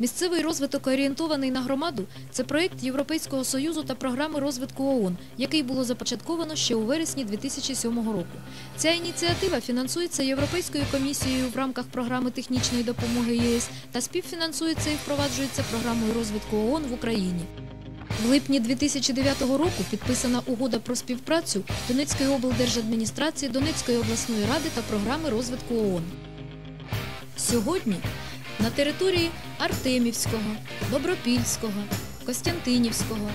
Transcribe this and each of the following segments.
Місцевий розвиток орієнтований на громаду це проєкт Європейського союзу та програми розвитку ООН, який було започатковано ще у вересні 2007 року. Ця ініціатива фінансується Європейською комісією в рамках програми технічної допомоги ЄС та співфінансується і впроваджується програмою розвитку ООН в Україні. В липні 2009 року підписана угода про співпрацю Донецької облдержадміністрації, Донецької обласної ради та програми розвитку ООН. Сьогодні на території Артемівського, Добропільського, Костянтинівського,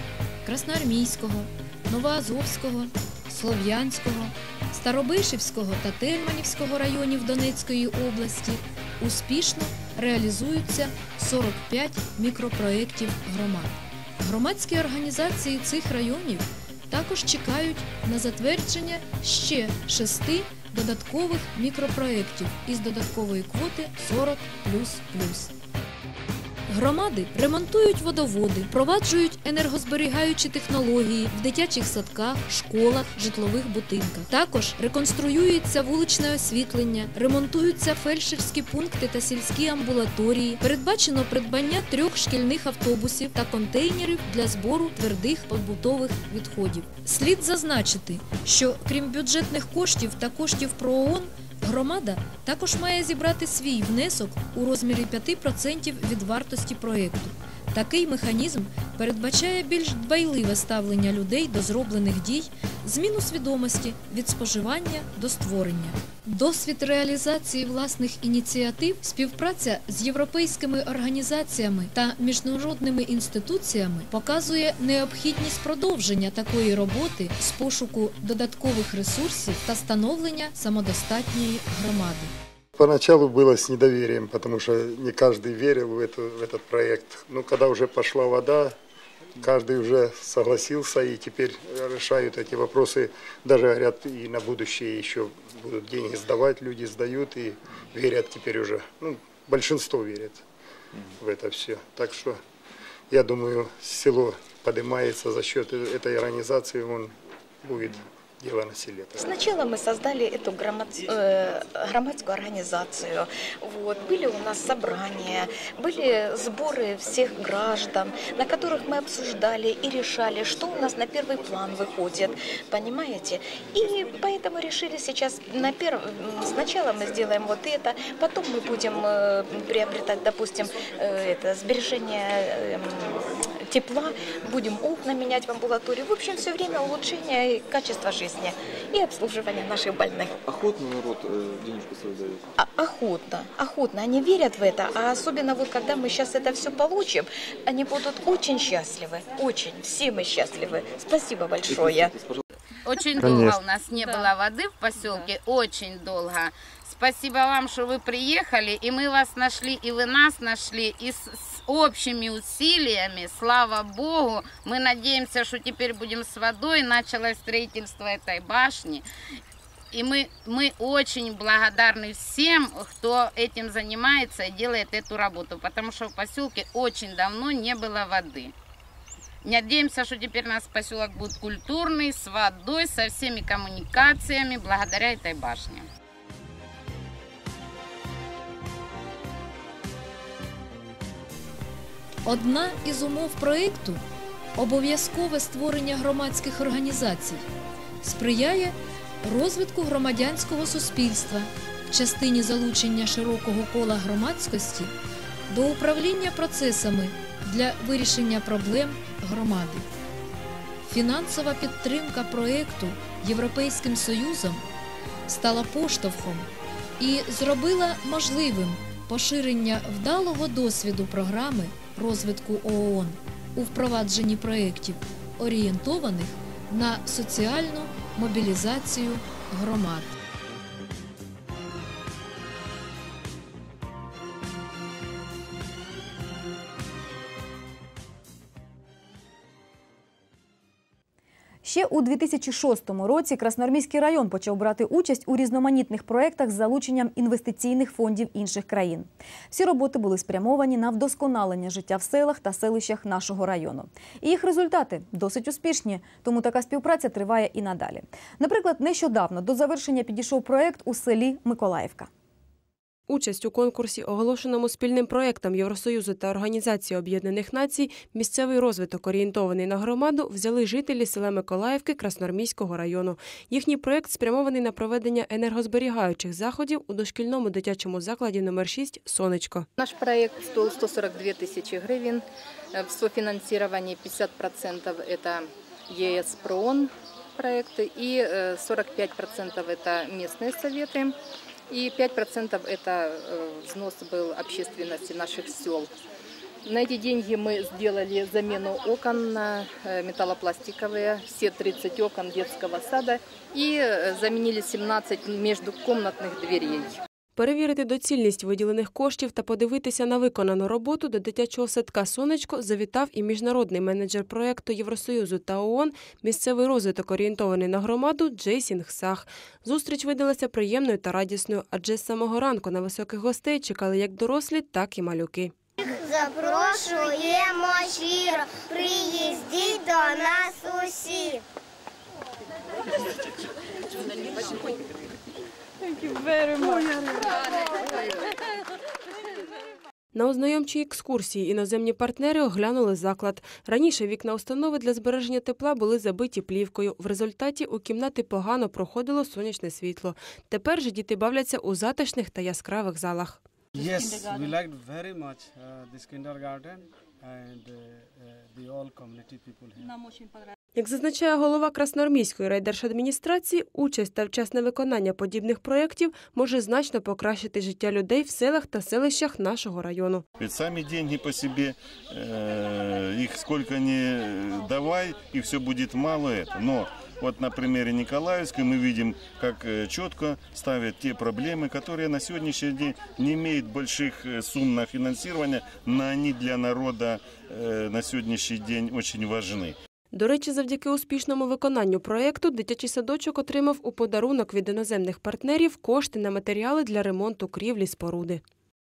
Красноармійського, Новоазовського, Слов'янського, Старобишівського та Тельманівського районів Донецької області успішно реалізуються 45 мікропроєктів громад. Громадські організації цих районів також чекають на затвердження ще шести додаткових мікропроєктів із додаткової квоти 40 Громади ремонтують водоводи, впроваджують енергозберігаючі технології в дитячих садках, школах, житлових будинках. Також реконструюється вуличне освітлення, ремонтуються фельдшерські пункти та сільські амбулаторії. Передбачено придбання трьох шкільних автобусів та контейнерів для збору твердих побутових відходів. Слід зазначити, що крім бюджетних коштів та коштів про ООН, Громада також має зібрати свій внесок у розмірі 5% від вартості проєкту. Такий механізм передбачає більш дбайливе ставлення людей до зроблених дій, зміну свідомості від споживання до створення. Досвід реалізації власних ініціатив, співпраця з європейськими організаціями та міжнародними інституціями показує необхідність продовження такої роботи з пошуку додаткових ресурсів та становлення самодостатньої громади. Поначалу было с недоверием, потому что не каждый верил в, эту, в этот проект. Но когда уже пошла вода, каждый уже согласился и теперь решают эти вопросы. Даже говорят, и на будущее еще будут деньги сдавать, люди сдают и верят теперь уже. Ну, большинство верит в это все. Так что я думаю, село поднимается за счет этой организации, он будет дело на селе. Сначала мы создали эту громад- э, громадскую организацию. Вот. Были у нас собрания, были сборы всех граждан, на которых мы обсуждали и решали, что у нас на первый план выходит, понимаете? И поэтому решили сейчас на перв... сначала мы сделаем вот это, потом мы будем э, приобретать, допустим, э, это сбережение э, тепла, будем окна менять в амбулатории. В общем, все время улучшение качества жизни и обслуживание наших больных. Охотно народ э, денежку свою дает. А- охотно, охотно. Они верят в это. А особенно вот когда мы сейчас это все получим, они будут очень счастливы. Очень. Все мы счастливы. Спасибо большое. Очень Конечно. долго у нас не было воды в поселке, очень долго. Спасибо вам, что вы приехали, и мы вас нашли, и вы нас нашли, и с, с общими усилиями, слава Богу, мы надеемся, что теперь будем с водой, началось строительство этой башни. И мы, мы очень благодарны всем, кто этим занимается и делает эту работу, потому что в поселке очень давно не было воды. Надеемся, что теперь наш поселок будет культурный, с водой, со всеми коммуникациями, благодаря этой башне. Одна із умов проєкту обов'язкове створення громадських організацій сприяє розвитку громадянського суспільства в частині залучення широкого кола громадськості до управління процесами для вирішення проблем громади. Фінансова підтримка проєкту Європейським Союзом стала поштовхом і зробила можливим поширення вдалого досвіду програми розвитку ООН у впровадженні проєктів, орієнтованих на соціальну мобілізацію громад. Ще у 2006 році Красноармійський район почав брати участь у різноманітних проєктах з залученням інвестиційних фондів інших країн. Всі роботи були спрямовані на вдосконалення життя в селах та селищах нашого району. І їх результати досить успішні, тому така співпраця триває і надалі. Наприклад, нещодавно до завершення підійшов проєкт у селі Миколаївка. Участь у конкурсі, оголошеному спільним проєктом Євросоюзу та Організації Об'єднаних Націй, місцевий розвиток орієнтований на громаду, взяли жителі села Миколаївки Краснормійського району. Їхній проєкт спрямований на проведення енергозберігаючих заходів у дошкільному дитячому закладі номер 6 «Сонечко». Наш проект стоил 142 тысячи гривен. Э, В софинансировании 50% это ЕС ПРООН проекты и э, 45% это местные советы И 5% это э, взнос был общественности наших сел. На эти деньги мы сделали замену окон на э, металлопластиковые, все 30 окон детского сада и э, заменили 17 междукомнатных дверей. Перевірити доцільність виділених коштів та подивитися на виконану роботу до дитячого садка «Сонечко» завітав і міжнародний менеджер проєкту Євросоюзу та ООН «Місцевий розвиток орієнтований на громаду» Джейсінг Сах. Зустріч видалася приємною та радісною, адже з самого ранку на високих гостей чекали як дорослі, так і малюки. Запрошуємо щиро, приїздіть до нас усі. На ознайомчій екскурсії іноземні партнери оглянули заклад. Раніше вікна установи для збереження тепла були забиті плівкою. В результаті у кімнати погано проходило сонячне світло. Тепер же діти бавляться у затишних та яскравих залах. Yes, we liked very much uh, this kindergarten and uh, uh, the all community people here. Як зазначає голова Красноармійської райдержадміністрації, участь та вчасне виконання подібних проєктів може значно покращити життя людей в селах та селищах нашого району. Ведь сами деньги по себе, э, их сколько ни давай, и все будет мало это. Но вот на примере Николаевской мы видим, как э, четко ставят те проблемы, которые на сегодняшний день не имеют больших э, сумм на финансирование, но они для народа э, на сегодняшний день очень важны. До речі, завдяки успішному виконанню проєкту дитячий садочок отримав у подарунок від іноземних партнерів кошти на матеріали для ремонту крівлі споруди.